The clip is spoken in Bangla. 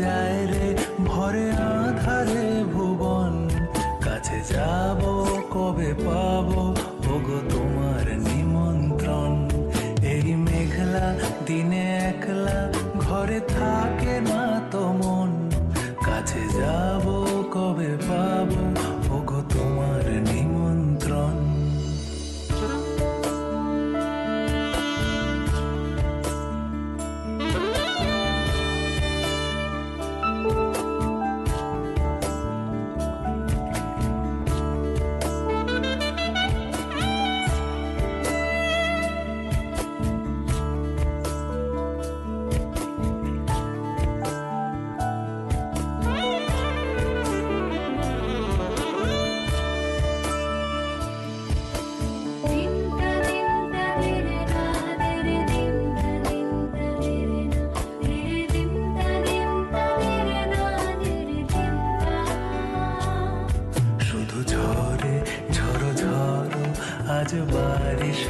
যায় রে ভরে আধারে ভুবন। কাছে যাব, কবে পাবো? ওগো তোমার নিমন্ত্রণ। এই মেঘলা দিনে একলা ঘরে থাকে না তো মন। কাছে যাব आज बारिश